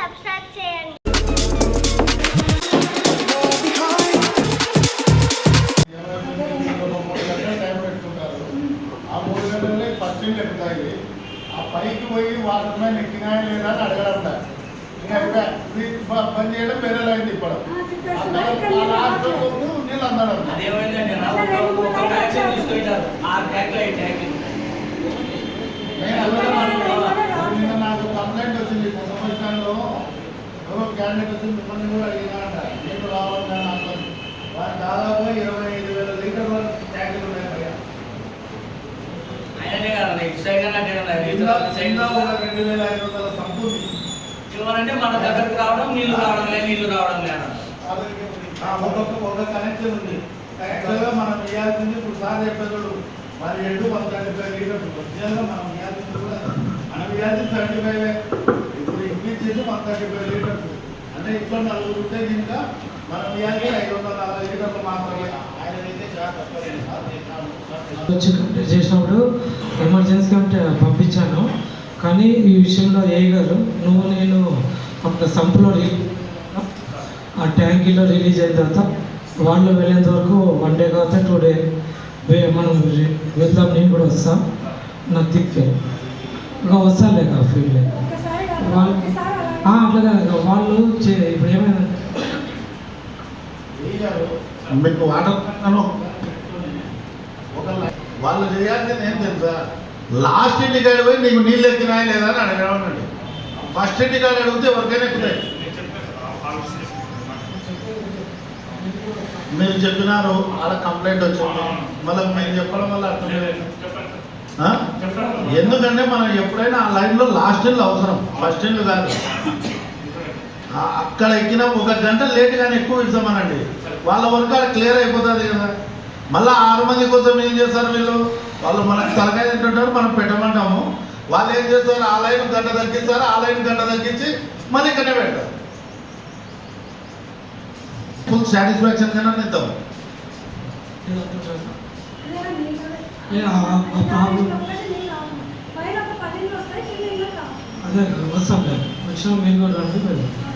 Subscribe చేయండి. మూడు గంటలు టైం పెట్టుకుంటారు ఆ పైకి పోయి వాటర్ మీద ఎక్కినాయా లేదా అని అడగడం పని చేయడం లాస్ట్ వరకు నీళ్ళు అందడం అదేమైందండి నా ఒక ఒక కనెక్షన్ తీసుకుంటారు ఆరు ట్యాంకులు ఐదు ట్యాంకులు నేను అడగడం అనుకున్నాను. నిన్న నాకు కంప్లైంట్ వచ్చింది సంవత్సరంలో ఎవరో వచ్చి మిమ్మల్ని కూడా అడిగినారంట. నీకు రావాలని నాకు వారు దాదాపు ఇరవై ఐదు వేల లీటర్ల ట్యాంకులు ఉన్నాయి. ఆయననే రెండు వేల ఐదు వందల సంపు ఉంది. ఏమనంటే మన దగ్గరకు రావడం నీళ్ళు రావడం లేదు నీళ్ళు రావడం లేదు ఒక్కొక్క ఒక కనెక్షన్ ఉంది. యాక్చువల్గా మనం ఇవ్వాల్సింది ఇప్పుడు సార్ చెప్పేవాడు మరి వన్ థర్టీ ఫైవ్ లీటర్స్ ఒరిజినల్గా మనం ఇవ్వాల్సింది కూడా మనం ఇవ్వాల్సింది సెవెంటీ ఫైవ్ ఇప్పుడు ఇంక్రీజ్ చేసి వన్ థర్టీ ఫైవ్ లీటర్స్ అంటే ఇంట్లో నలుగురు ఉంటే కనుక మనం ఇవ్వాల్సి ఐదు వందల నలభై లీటర్లు మాత్రమే. చాలా తక్కువ. వచ్చి కంప్లీట్ చేసినప్పుడు ఎమర్జెన్సీ కంటే పంపించాను. కానీ ఈ విషయంలో ఏ గారు నువ్వు నేను అక్కడ సంపులో రిలీజ్ ఆ ట్యాంకీలో రిలీజ్ అయిన తర్వాత వాళ్ళు వెళ్ళేంత వరకు వన్ డే కాకపోతే టూ డే మనం వెళ్దాం నేను కూడా వస్తాం. నాకు దిక్కే ఇంకా వస్తాను లేక ఫీల్డ్ వాళ్ళు అట్లా వాళ్ళు చే- ఇప్పుడు వేయరు. మీకు వాటర్ ట్యాంకులో ఒక వాళ్ళు చేయాల్సింది ఏం తెలుసా? లాస్ట్ ఇంటికాడ పోయి నీకు నీళ్ళు ఎక్కినాయా లేదా అని అడగడం అండి ఫస్ట్ ఇంటికాడ అడిగితే ఎవరికైనా ఎక్కుతాయి మీరు చెప్పినారు వాళ్ళ కంప్లైంట్ వచ్చింది. మళ్ళీ మీరు చెప్పడం వల్ల అర్థం? ఎందుకంటే మనం ఎప్పుడైనా ఆ లైన్లో లాస్ట్ ఇల్లు అవసరం ఫస్ట్ ఇల్లు కాదు ఆ, అక్కడ ఎక్కిన ఒక గంట లేట్ కానీ ఎక్కువ ఇస్తామనండి వాళ్ళ వర్క్ అక్కడ క్లియర్ అయిపోతుంది కదా మళ్ళీ ఆరు మంది కోసం ఏం చేస్తారు వీళ్ళు వాళ్ళు మనకు తలకాయ తింటుంటారు మనం పెట్టమంటాము వాళ్ళు ఏం చేస్తారు ఆ లైన్ గంట తగ్గిస్తారు ఆ లైన్ గంట తగ్గించి మళ్ళీ ఇక్కడే పెడతారు ఫుల్ సాటిస్ఫాక్షన్ కన్నా ప్రాబ్లం అదే వస్తాం లేదు వచ్చిన మీరు కూడా రండి వెళ్దాం